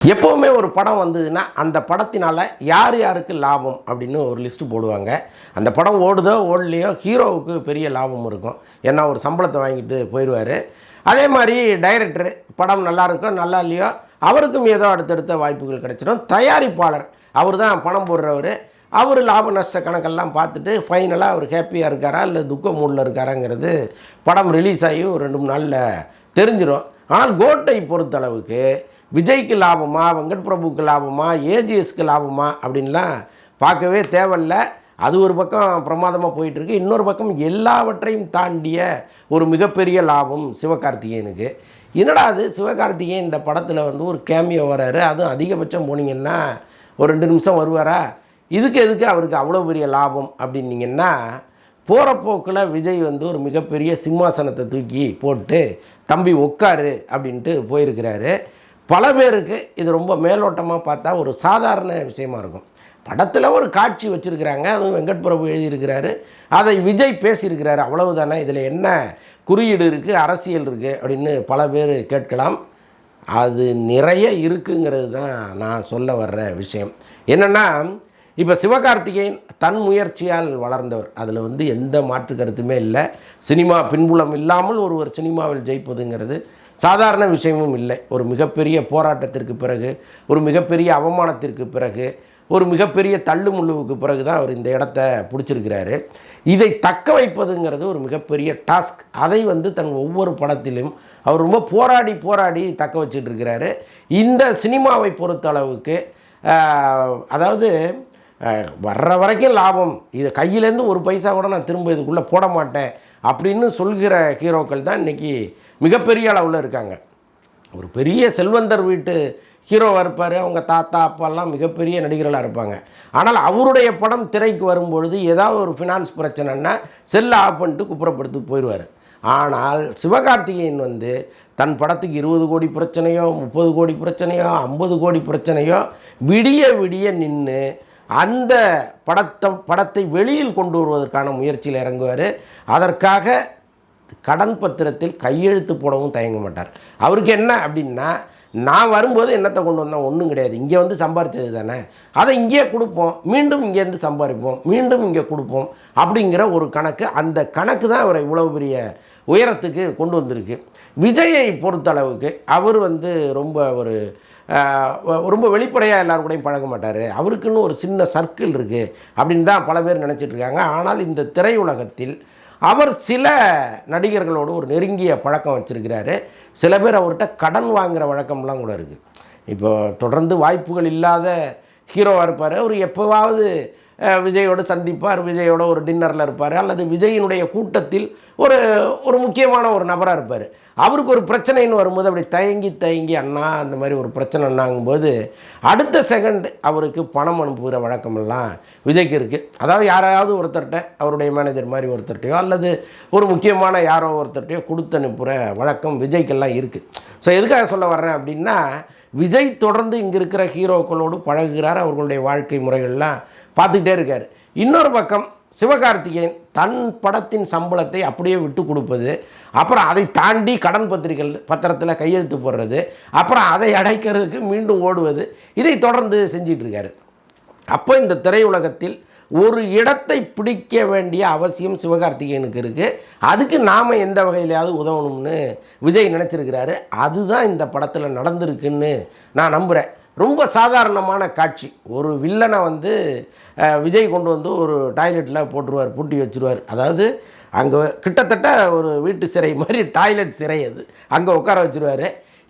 எப்போவுமே ஒரு படம் வந்ததுன்னா அந்த படத்தினால் யார் யாருக்கு லாபம் அப்படின்னு ஒரு லிஸ்ட்டு போடுவாங்க. அந்த படம் ஓடுதோ ஓடலையோ ஹீரோவுக்கு பெரிய லாபம் இருக்கும். ஏன்னா ஒரு சம்பளத்தை வாங்கிட்டு போயிடுவார். அதே மாதிரி டைரக்டர் படம் நல்லா இருக்கோ நல்லா இல்லையோ அவருக்கும் ஏதோ அடுத்தடுத்த வாய்ப்புகள் கிடைச்சிடும். தயாரிப்பாளர் அவர் தான் பணம் போடுறவர். அவர் லாப நஷ்ட கணக்கெல்லாம் பார்த்துட்டு ஃபைனலாக அவர் ஹாப்பியாக இருக்காரா இல்லை துக்க மூடில் இருக்காராங்கிறது படம் ரிலீஸ் ஆகி ஒரு ரெண்டு மூணு நாளில் தெரிஞ்சிடும் ஆனால் கோட்டை பொறுத்தளவுக்கு விஜய்க்கு லாபமா வெங்கட் பிரபுக்கு லாபமா ஏஜிஎஸ்க்கு லாபமா அப்படின்லாம் பார்க்கவே தேவையில்ல. அது ஒரு பக்கம் பிரமாதமாக போயிட்டுருக்கு. இன்னொரு பக்கம் எல்லாவற்றையும் தாண்டிய ஒரு மிகப்பெரிய லாபம் சிவகார்த்திகேயனுக்கு. என்னடா அது? சிவகார்த்திகேயன் இந்த படத்தில் வந்து ஒரு கேமியோ வராரு. அதுவும் அதிகபட்சம் போனீங்கன்னா ஒரு ரெண்டு நிமிஷம் வருவாரா? இதுக்கு எதுக்கு அவருக்கு அவ்வளோ பெரிய லாபம் அப்படின்னீங்கன்னா போகிற போக்கில் விஜய் வந்து ஒரு மிகப்பெரிய சிம்மாசனத்தை தூக்கி போட்டு தம்பி உட்காரு அப்படின்ட்டு போயிருக்கிறாரு. பல பேருக்கு இது ரொம்ப மேலோட்டமாக பார்த்தா ஒரு சாதாரண விஷயமா இருக்கும். படத்தில் ஒரு காட்சி வச்சுருக்கிறாங்க. அதுவும் வெங்கட் பிரபு எழுதியிருக்கிறாரு. அதை விஜய் பேசியிருக்கிறாரு. அவ்வளவுதானே. இதில் என்ன குறியீடு இருக்குது அரசியல் இருக்குது அப்படின்னு பல பேர் கேட்கலாம். அது நிறைய இருக்குங்கிறது தான் நான் சொல்ல வர்ற விஷயம். என்னென்னா இப்போ சிவகார்த்திகேயன் தன் முயற்சியால் வளர்ந்தவர். அதில் வந்து எந்த மாற்று கருத்துமே இல்லை. சினிமா பின்புலம் இல்லாமல் ஒருவர் சினிமாவில் ஜெயிப்பதுங்கிறது சாதாரண விஷயமும் இல்லை. ஒரு மிகப்பெரிய போராட்டத்திற்கு பிறகு ஒரு மிகப்பெரிய அவமானத்திற்கு பிறகு ஒரு மிகப்பெரிய தள்ளுமுள்ளுவுக்கு பிறகு தான் அவர் இந்த இடத்த பிடிச்சிருக்கிறாரு. இதை தக்க வைப்பதுங்கிறது ஒரு மிகப்பெரிய டாஸ்க் அதை வந்து தன் ஒவ்வொரு படத்திலும் அவர் ரொம்ப போராடி போராடி தக்க வச்சுட்டு இருக்கிறாரு இந்த சினிமாவை பொறுத்த அளவுக்கு அதாவது வர்ற வரைக்கும் லாபம். இது கையிலேருந்து ஒரு பைசா கூட நான் திரும்ப இதுக்குள்ளே போட மாட்டேன். அப்படின்னு சொல்கிற ஹீரோக்கள் தான் இன்றைக்கி மிகப்பெரிய அளவில் இருக்காங்க. ஒரு பெரிய செல்வந்தர் வீட்டு ஹீரோவாக இருப்பார் அவங்க தாத்தா அப்பாலாம் மிகப்பெரிய நடிகர்களாக இருப்பாங்க. ஆனால் அவருடைய படம் திரைக்கு வரும்பொழுது ஏதாவது ஒரு ஃபினான்ஸ் பிரச்சனைன்னா செல்ல ஆஃப் பண்ணிட்டு குப்புறப்படுத்து போயிடுவார். ஆனால் சிவகார்த்திகேயன் வந்து தன் படத்துக்கு இருபது கோடி பிரச்சனையோ முப்பது கோடி பிரச்சனையோ ஐம்பது கோடி பிரச்சனையோ விடிய விடிய நின்று அந்த படத்தை படத்தை வெளியில் கொண்டு வருவதற்கான முயற்சியில் இறங்குவார். அதற்காக கடன் பத்திரத்தில் கையெழுத்து போடவும் தயங்க மாட்டார். அவருக்கு என்ன அப்படின்னா நான் வரும்போது என்னத்தை கொண்டு வந்தேன் ஒன்றும் கிடையாது. இங்கே வந்து சம்பாரிச்சது தானே. அதை இங்கேயே கொடுப்போம். மீண்டும் இங்கேருந்து சம்பாதிப்போம் மீண்டும் இங்கே கொடுப்போம் அப்படிங்கிற ஒரு கணக்கு. அந்த கணக்கு தான் அவரை இவ்வளவு பெரிய உயரத்துக்கு கொண்டு வந்திருக்கு. விஜயை பொறுத்தளவுக்கு அவர் வந்து ரொம்ப ஒரு ரொம்ப வெளிப்படையாக எல்லாரும் கூடயும் பழக மாட்டார். அவருக்குன்னு ஒரு சின்ன சர்க்கிள் இருக்குது அப்படின்னு தான் பல பேர் நினச்சிட்ருக்காங்க ஆனால் இந்த திரையுலகத்தில் அவர் சில நடிகர்களோடு ஒரு நெருங்கிய பழக்கம் வச்சுருக்கிறாரு. சில பேர் அவர்கிட்ட கடன் வாங்குகிற வழக்கம்லாம் கூட இருக்குது இப்போ தொடர்ந்து வாய்ப்புகள் இல்லாத ஹீரோவாக இருப்பார். அவர் எப்போவாவது விஜயோடு சந்திப்பார் விஜயோட ஒரு டின்னரில் இருப்பார் அல்லது விஜயினுடைய கூட்டத்தில் ஒரு ஒரு முக்கியமான ஒரு நபராக இருப்பார். அவருக்கு ஒரு பிரச்சனைன்னு வரும்போது அப்படி தயங்கி தயங்கி அண்ணா அந்த மாதிரி ஒரு பிரச்சனைன்னாங்கும்போது அடுத்த செகண்ட் அவருக்கு பணம் அனுப்புகிற வழக்கமெல்லாம் விஜய்க்கு இருக்குது அதாவது யாராவது ஒருத்தர்கிட்ட அவருடைய மேனேஜர் மாதிரி ஒருத்தர்கிட்டையோ அல்லது ஒரு முக்கியமான யாரோ ஒருத்தர்கிட்டையோ கொடுத்து அனுப்புகிற வழக்கம் விஜய்க்கெல்லாம் இருக்குது ஸோ எதுக்காக சொல்ல வர்றேன் அப்படின்னா விஜய் தொடர்ந்து இங்கே இருக்கிற ஹீரோக்களோடு பழகுகிறார். அவர்களுடைய வாழ்க்கை முறைகள்லாம் பார்த்துக்கிட்டே இருக்கார். இன்னொரு பக்கம் சிவகார்த்திகேயன் தன் படத்தின் சம்பளத்தை அப்படியே விட்டு கொடுப்பது அப்புறம் அதை தாண்டி கடன் பத்திரிகள் பத்திரத்தில் கையெழுத்து போடுறது அப்புறம் அதை அடைக்கிறதுக்கு மீண்டும் ஓடுவது இதை தொடர்ந்து செஞ்சிட்டு அப்போ இந்த திரையுலகத்தில் ஒரு இடத்தை பிடிக்க வேண்டிய அவசியம் சிவகார்த்திகேயனுக்கு இருக்குது அதுக்கு நாம் எந்த வகையிலையாவது உதவணும்னு விஜய் நினச்சிருக்கிறாரு. அதுதான் இந்த படத்தில் நடந்திருக்குன்னு நான் நம்புகிறேன் ரொம்ப சாதாரணமான காட்சி. ஒரு வில்லனை வந்து விஜய் கொண்டு வந்து ஒரு டாய்லெட்டில் போட்டுருவார் பூட்டி வச்சுருவார். அதாவது அங்கே கிட்டத்தட்ட ஒரு வீட்டு சிறை மாதிரி டாய்லெட் சிறை அது. அங்கே உட்கார வச்சுருவார்.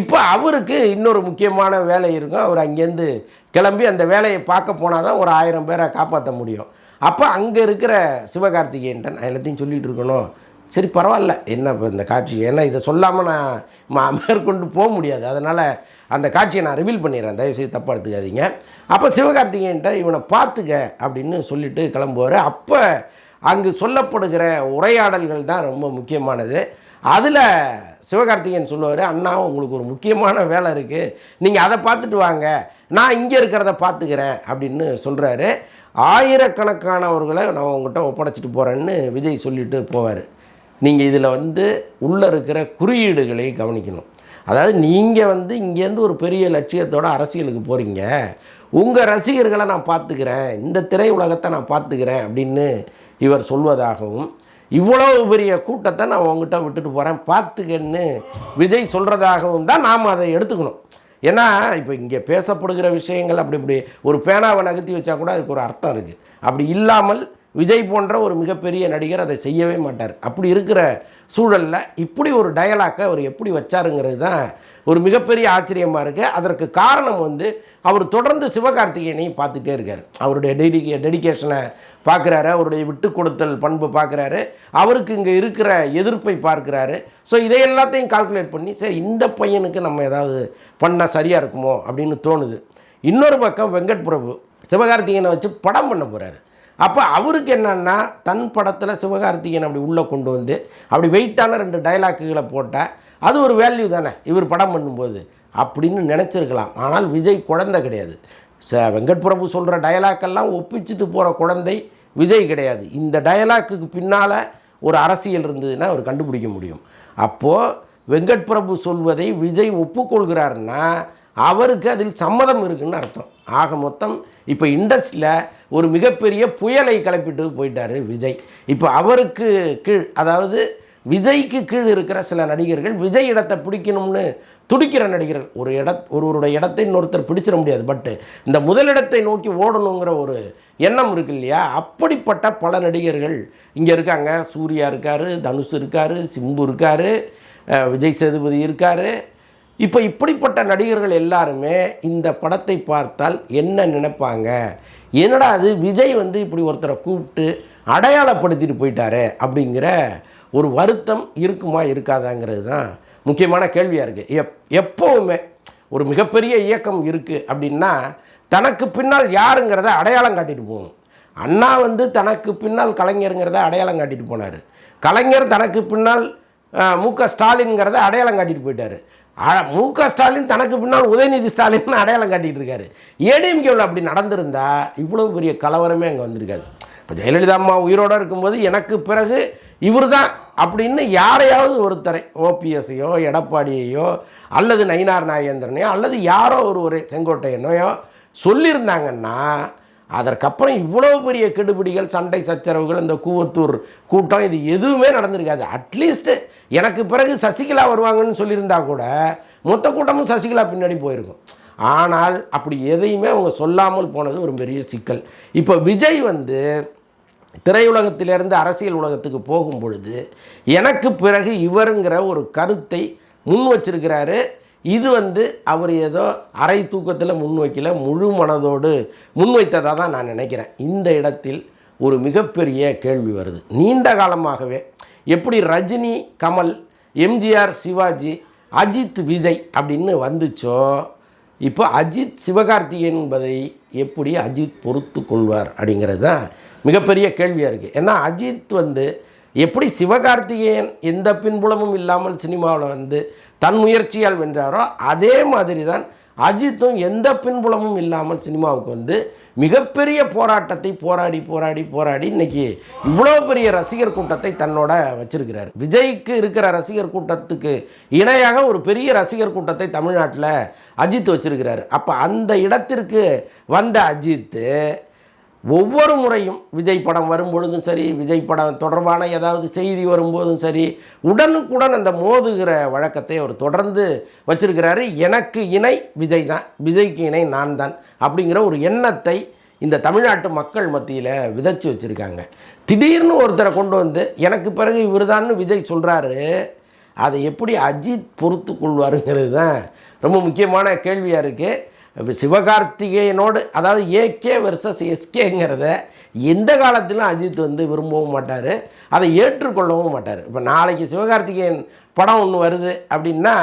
இப்போ அவருக்கு இன்னொரு முக்கியமான வேலை இருக்கும். அவர் அங்கேருந்து கிளம்பி அந்த வேலையை பார்க்க போனால் தான் ஒரு ஆயிரம் பேரை காப்பாற்ற முடியும். அப்போ அங்கே இருக்கிற சிவகார்த்திகேயன்டன் எல்லாத்தையும் சொல்லிகிட்டு இருக்கணும். சரி பரவாயில்ல. என்ன இப்போ இந்த காட்சி? ஏன்னா இதை சொல்லாமல் நான் மேற்கொண்டு போக முடியாது. அதனால் அந்த காட்சியை நான் ரிவீல் பண்ணிடுறேன். தயவுசெய்து தப்பாக எடுத்துக்காதீங்க. அப்போ சிவகார்த்திகேயன்ட்ட இவனை பார்த்துக்க அப்படின்னு சொல்லிட்டு கிளம்புவார். அப்போ அங்கு சொல்லப்படுகிற உரையாடல்கள் தான் ரொம்ப முக்கியமானது. அதில் சிவகார்த்திகேயன் சொல்லுவார் அண்ணா உங்களுக்கு ஒரு முக்கியமான வேலை இருக்குது நீங்கள் அதை பார்த்துட்டு வாங்க. நான் இங்கே இருக்கிறத பார்த்துக்கிறேன். அப்படின்னு சொல்கிறாரு ஆயிரக்கணக்கானவர்களை நான் உங்கள்கிட்ட ஒப்படைச்சிட்டு போகிறேன்னு விஜய் சொல்லிட்டு போவார். நீங்கள் இதில் வந்து உள்ளே இருக்கிற குறியீடுகளை கவனிக்கணும். அதாவது நீங்கள் வந்து இங்கேருந்து ஒரு பெரிய லட்சியத்தோட அரசியலுக்கு போகிறீங்க உங்கள் ரசிகர்களை நான் பார்த்துக்கிறேன். இந்த திரையுலகத்தை நான் பார்த்துக்கிறேன் அப்படின்னு இவர் சொல்வதாகவும் இவ்வளவு பெரிய கூட்டத்தை நான் உங்ககிட்ட விட்டுட்டு போகிறேன் பார்த்துக்கன்னு விஜய் சொல்கிறதாகவும் தான் நாம் அதை எடுத்துக்கணும். ஏன்னா இப்போ இங்கே பேசப்படுகிற விஷயங்கள் அப்படி இப்படி ஒரு பேனாவை நகர்த்தி வச்சா கூட அதுக்கு ஒரு அர்த்தம் இருக்குது அப்படி இல்லாமல் விஜய் போன்ற ஒரு மிகப்பெரிய நடிகர் அதை செய்யவே மாட்டார். அப்படி இருக்கிற சூழலில் இப்படி ஒரு டயலாக்கை அவர் எப்படி வச்சாருங்கிறது தான் ஒரு மிகப்பெரிய ஆச்சரியமாக இருக்குது அதற்கு காரணம் வந்து அவர் தொடர்ந்து சிவகார்த்திகேயனையும் பார்த்துட்டே இருக்கார். அவருடைய டெடி டெடிகேஷனை பார்க்குறாரு. அவருடைய விட்டு கொடுத்தல் பண்பு பார்க்குறாரு. அவருக்கு இங்கே இருக்கிற எதிர்ப்பை பார்க்குறாரு. ஸோ இதை எல்லாத்தையும் கால்குலேட் பண்ணி சரி இந்த பையனுக்கு நம்ம ஏதாவது பண்ணால் சரியாக இருக்குமோ அப்படின்னு தோணுது. இன்னொரு பக்கம் வெங்கட் பிரபு சிவகார்த்திகேயனை வச்சு படம் பண்ண போகிறாரு அப்போ அவருக்கு என்னன்னா தன் படத்தில் சிவகார்த்திகேயன் அப்படி உள்ளே கொண்டு வந்து அப்படி வெயிட்டான ரெண்டு டைலாக்குகளை போட்டால் அது ஒரு வேல்யூ தானே இவர் படம் பண்ணும்போது அப்படின்னு நினச்சிருக்கலாம். ஆனால் விஜய் குழந்தை கிடையாது. ச வெங்கட் பிரபு சொல்கிற டயலாக்கெல்லாம் ஒப்பிச்சுட்டு போகிற குழந்தை விஜய் கிடையாது. இந்த டயலாக்குக்கு பின்னால் ஒரு அரசியல் இருந்ததுன்னா அவர் கண்டுபிடிக்க முடியும். அப்போது வெங்கட் பிரபு சொல்வதை விஜய் ஒப்புக்கொள்கிறாருன்னா அவருக்கு அதில் சம்மதம் இருக்குன்னு அர்த்தம். ஆக மொத்தம் இப்போ இண்டஸ்ட்ரியில் ஒரு மிகப்பெரிய புயலை கிளப்பிட்டு போயிட்டாரு விஜய். இப்போ அவருக்கு கீழ் அதாவது விஜய்க்கு கீழ் இருக்கிற சில நடிகர்கள் விஜய் இடத்தை பிடிக்கணும்னு துடிக்கிற நடிகர்கள். ஒரு இட ஒருவருடைய இடத்தை இன்னொருத்தர் பிடிச்சிட முடியாது. பட்டு இந்த முதலிடத்தை நோக்கி ஓடணுங்கிற ஒரு எண்ணம் இருக்கு இல்லையா? அப்படிப்பட்ட பல நடிகர்கள் இங்கே இருக்காங்க. சூர்யா இருக்கார் தனுஷ் இருக்கார் சிம்பு இருக்கார் விஜய் சேதுபதி இருக்கார். இப்போ இப்படிப்பட்ட நடிகர்கள் எல்லாருமே இந்த படத்தை பார்த்தால் என்ன நினைப்பாங்க? என்னடா அது விஜய் வந்து இப்படி ஒருத்தரை கூப்பிட்டு அடையாளப்படுத்திட்டு போயிட்டாரு அப்படிங்கிற ஒரு வருத்தம் இருக்குமா இருக்காதாங்கிறது தான் முக்கியமான கேள்வியாக இருக்குது எப் எப்போவுமே ஒரு மிகப்பெரிய இயக்கம் இருக்குது அப்படின்னா தனக்கு பின்னால் யாருங்கிறத அடையாளம் காட்டிட்டு போகணும். அண்ணா வந்து தனக்கு பின்னால் கலைஞருங்கிறத அடையாளம் காட்டிட்டு போனார். கலைஞர் தனக்கு பின்னால் மு க ஸ்டாலின்ங்கிறத அடையாளம் காட்டிட்டு போயிட்டார். மு க ஸ்டாலின் தனக்கு பின்னால் உதயநிதி ஸ்டாலின் அடையாளம் காட்டிகிட்டு இருக்காரு. ஏடிஎம்கேவில் அப்படி நடந்திருந்தா இவ்வளவு பெரிய கலவரமே அங்கே வந்திருக்காது. இப்போ ஜெயலலிதா அம்மா உயிரோடு இருக்கும்போது எனக்கு பிறகு இவர் தான் அப்படின்னு யாரையாவது ஒருத்தரை ஓபிஎஸ்ஸையோ எடப்பாடியையோ அல்லது நயினார் நாகேந்திரனையோ அல்லது யாரோ ஒருவரை செங்கோட்டையனையோ சொல்லியிருந்தாங்கன்னா அதற்கப்புறம் இவ்வளோ பெரிய கெடுபிடிகள் சண்டை சச்சரவுகள் இந்த கூவத்தூர் கூட்டம் இது எதுவுமே நடந்திருக்காது. அட்லீஸ்ட்டு எனக்கு பிறகு சசிகலா வருவாங்கன்னு சொல்லியிருந்தா கூட மொத்த கூட்டமும் சசிகலா பின்னாடி போயிருக்கும். ஆனால் அப்படி எதையுமே அவங்க சொல்லாமல் போனது ஒரு பெரிய சிக்கல். இப்போ விஜய் வந்து திரையுலகத்திலிருந்து அரசியல் உலகத்துக்கு போகும் பொழுது எனக்கு பிறகு இவருங்கிற ஒரு கருத்தை முன் வச்சிருக்கிறாரு இது வந்து அவர் ஏதோ அரை தூக்கத்தில் முன்வைக்கல முழு மனதோடு முன்வைத்ததாக தான் நான் நினைக்கிறேன். இந்த இடத்தில் ஒரு மிகப்பெரிய கேள்வி வருது. நீண்ட காலமாகவே எப்படி ரஜினி கமல் எம்ஜிஆர் சிவாஜி அஜித் விஜய் அப்படின்னு வந்துச்சோ இப்போ அஜித் சிவகார்த்திகேயன் என்பதை எப்படி அஜித் பொறுத்து கொள்வார் அப்படிங்கிறது தான் மிகப்பெரிய கேள்வியாக இருக்குது ஏன்னா அஜித் வந்து எப்படி சிவகார்த்திகேயன் எந்த பின்புலமும் இல்லாமல் சினிமாவில் வந்து தன் முயற்சியால் வென்றாரோ அதே மாதிரி தான் அஜித்தும் எந்த பின்புலமும் இல்லாமல் சினிமாவுக்கு வந்து மிகப்பெரிய போராட்டத்தை போராடி போராடி போராடி இன்னைக்கு இவ்வளோ பெரிய ரசிகர் கூட்டத்தை தன்னோட வச்சிருக்கிறார். விஜய்க்கு இருக்கிற ரசிகர் கூட்டத்துக்கு இணையாக ஒரு பெரிய ரசிகர் கூட்டத்தை தமிழ்நாட்டில் அஜித் வச்சிருக்கிறார். அப்போ அந்த இடத்திற்கு வந்த அஜித்து ஒவ்வொரு முறையும் விஜய் படம் வரும்பொழுதும் சரி விஜய் படம் தொடர்பான ஏதாவது செய்தி வரும்போதும் சரி உடனுக்குடன் அந்த மோதுகிற வழக்கத்தை அவர் தொடர்ந்து வச்சிருக்கிறாரு. எனக்கு இணை விஜய் தான் விஜய்க்கு இணை நான் தான் அப்படிங்கிற ஒரு எண்ணத்தை இந்த தமிழ்நாட்டு மக்கள் மத்தியில் விதைச்சி வச்சுருக்காங்க. திடீர்னு ஒருத்தரை கொண்டு வந்து எனக்கு பிறகு இவர்தான்னு விஜய் சொல்கிறாரு அதை எப்படி அஜித் பொறுத்து கொள்வாருங்கிறது தான் ரொம்ப முக்கியமான கேள்வியாக இருக்குது சிவகார்த்திகேயனோடு அதாவது ஏகே வெர்சஸ் எஸ்கேங்கிறத எந்த காலத்திலும் அஜித் வந்து விரும்பவும் மாட்டார். அதை ஏற்றுக்கொள்ளவும் மாட்டார். இப்போ நாளைக்கு சிவகார்த்திகேயன் படம் ஒன்று வருது அப்படின்னா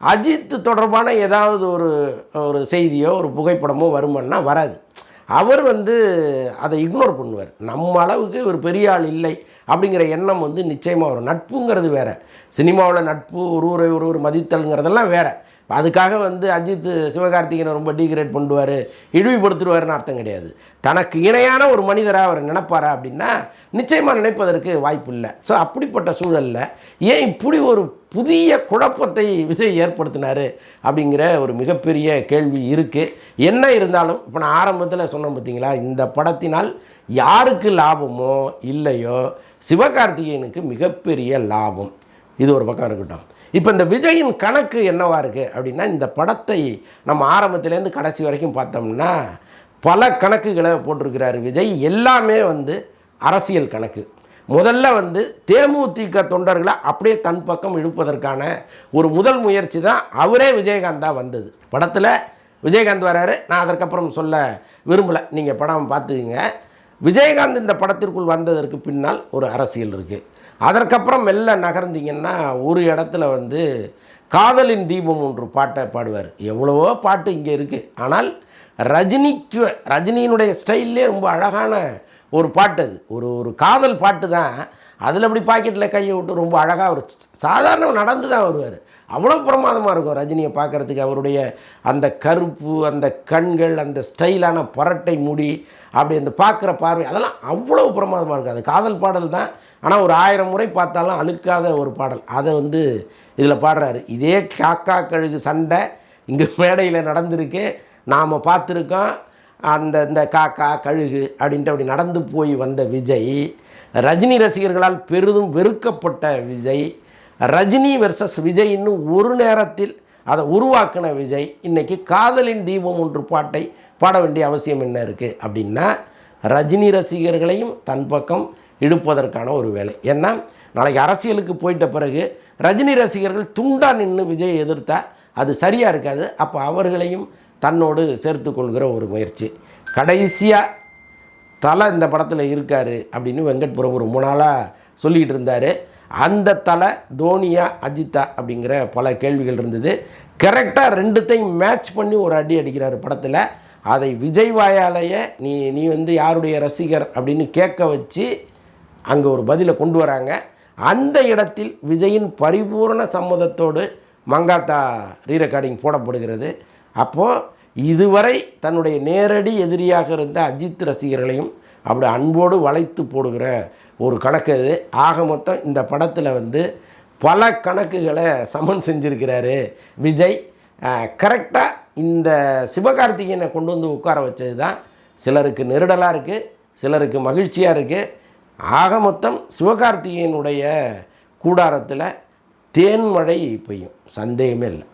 அஜித் தொடர்பான ஏதாவது ஒரு ஒரு செய்தியோ ஒரு புகைப்படமோ வருமானா வராது. அவர் வந்து அதை இக்னோர் பண்ணுவார். நம்ம அளவுக்கு ஒரு பெரிய ஆள் இல்லை அப்படிங்கிற எண்ணம் வந்து நிச்சயமாக வரும். நட்புங்கிறது வேறு. சினிமாவில் நட்பு ஒருவரை ஒருவர் மதித்தல்ங்கிறதெல்லாம் வேறு. அதுக்காக வந்து அஜித் சிவகார்த்திகேயனை ரொம்ப டீக்ரேட் பண்ணுவார் இழிவுபடுத்துருவாருன்னு அர்த்தம் கிடையாது. தனக்கு இணையான ஒரு மனிதராக அவர் நினைப்பாரா அப்படின்னா நிச்சயமாக நினைப்பதற்கு வாய்ப்பு இல்லை. ஸோ அப்படிப்பட்ட சூழலில் ஏன் இப்படி ஒரு புதிய குழப்பத்தை விஜய் ஏற்படுத்தினார் அப்படிங்கிற ஒரு மிகப்பெரிய கேள்வி இருக்குது என்ன இருந்தாலும் இப்போ நான் ஆரம்பத்தில் சொன்னேன் பார்த்தீங்களா இந்த படத்தினால் யாருக்கு லாபமோ இல்லையோ சிவகார்த்திகேயனுக்கு மிகப்பெரிய லாபம். இது ஒரு பக்கம் இருக்கட்டும். இப்போ இந்த விஜயின் கணக்கு என்னவா இருக்குது அப்படின்னா இந்த படத்தை நம்ம ஆரம்பத்துலேருந்து கடைசி வரைக்கும் பார்த்தோம்னா பல கணக்குகளை போட்டிருக்கிறாரு விஜய். எல்லாமே வந்து அரசியல் கணக்கு. முதல்ல வந்து தேமுதிக தொண்டர்களை அப்படியே தன் பக்கம் இழுப்பதற்கான ஒரு முதல் முயற்சி தான் அவரே விஜயகாந்தாக வந்தது. படத்தில் விஜயகாந்த் வராரு. நான் அதற்கப்புறம் சொல்ல விரும்பலை. நீங்கள் படம் பார்த்துக்குங்க. விஜயகாந்த் இந்த படத்திற்குள் வந்ததற்கு பின்னால் ஒரு அரசியல் இருக்குது அதற்கப்புறம் மெல்ல நகர்ந்தீங்கன்னா ஒரு இடத்துல வந்து காதலின் தீபம் ஒன்று பாட்டை பாடுவார். எவ்வளவோ பாட்டு இங்கே இருக்குது ஆனால் ரஜினிக்கு ரஜினியினுடைய ஸ்டைல்லே ரொம்ப அழகான ஒரு பாட்டு அது. ஒரு ஒரு காதல் பாட்டு தான். அதில் அப்படி பாக்கெட்டில் கையை விட்டு ரொம்ப அழகாக ஒரு சாதாரண நடந்து தான் வருவார். அவ்வளோ பிரமாதமாக இருக்கும் ரஜினியை பார்க்குறதுக்கு. அவருடைய அந்த கருப்பு அந்த கண்கள் அந்த ஸ்டைலான பரட்டை முடி அப்படி அந்த பார்க்குற பார்வை அதெல்லாம் அவ்வளோ பிரமாதமாக இருக்கும். அது காதல் பாடல் தான். ஆனால் ஒரு ஆயிரம் முறை பார்த்தாலும் அழுக்காத ஒரு பாடல். அதை வந்து இதில் பாடுறாரு. இதே காக்கா கழுகு சண்டை இங்கே மேடையில் நடந்திருக்கு. நாம் பார்த்துருக்கோம். அந்த இந்த காக்கா கழுகு அப்படின்ட்டு அப்படி நடந்து போய் வந்த விஜய் ரஜினி ரசிகர்களால் பெரிதும் வெறுக்கப்பட்ட விஜய் ரஜினி வெர்சஸ் விஜய்னு ஒரு நேரத்தில் அதை உருவாக்கின விஜய். இன்றைக்கி காதலின் தீபம் ஒன்று பாட்டை பாட வேண்டிய அவசியம் என்ன இருக்குது அப்படின்னா ரஜினி ரசிகர்களையும் தன் பக்கம் இழுப்பதற்கான ஒரு வேலை. ஏன்னா நாளைக்கு அரசியலுக்கு போயிட்ட பிறகு ரஜினி ரசிகர்கள் துண்டா நின்று விஜயை எதிர்த்தா அது சரியாக இருக்காது. அப்போ அவர்களையும் தன்னோடு சேர்த்து கொள்கிற ஒரு முயற்சி. கடைசியாக தலை இந்த படத்தில் இருக்கார் அப்படின்னு வெங்கட் பிரபு ரொம்ப நாளாக சொல்லிக்கிட்டு இருந்தார். அந்த தலை தோனியா அஜித்தா அப்படிங்கிற பல கேள்விகள் இருந்தது. கரெக்டாக ரெண்டுத்தையும் மேட்ச் பண்ணி ஒரு அடி அடிக்கிறார் படத்தில். அதை விஜய் வாயாலேயே நீ நீ வந்து யாருடைய ரசிகர் அப்படின்னு கேட்க வச்சு அங்கே ஒரு பதிலை கொண்டு வராங்க. அந்த இடத்தில் விஜயின் பரிபூரண சம்மதத்தோடு மங்காத்தா ரீரெக்கார்டிங் போடப்படுகிறது. அப்போது இதுவரை தன்னுடைய நேரடி எதிரியாக இருந்த அஜித் ரசிகர்களையும் அப்படி அன்போடு வளைத்து போடுகிற ஒரு கணக்கு அது ஆக மொத்தம் இந்த படத்தில் வந்து பல கணக்குகளை சமன் செஞ்சுருக்கிறாரு விஜய். கரெக்டாக இந்த சிவகார்த்திகேயனை கொண்டு வந்து உட்கார வச்சது தான். சிலருக்கு நெருடலாக இருக்குது சிலருக்கு மகிழ்ச்சியாக இருக்குது ஆக மொத்தம் சிவகார்த்திகேயனுடைய கூடாரத்தில் தேன்மழை பெய்யும் சந்தேகமே இல்லை.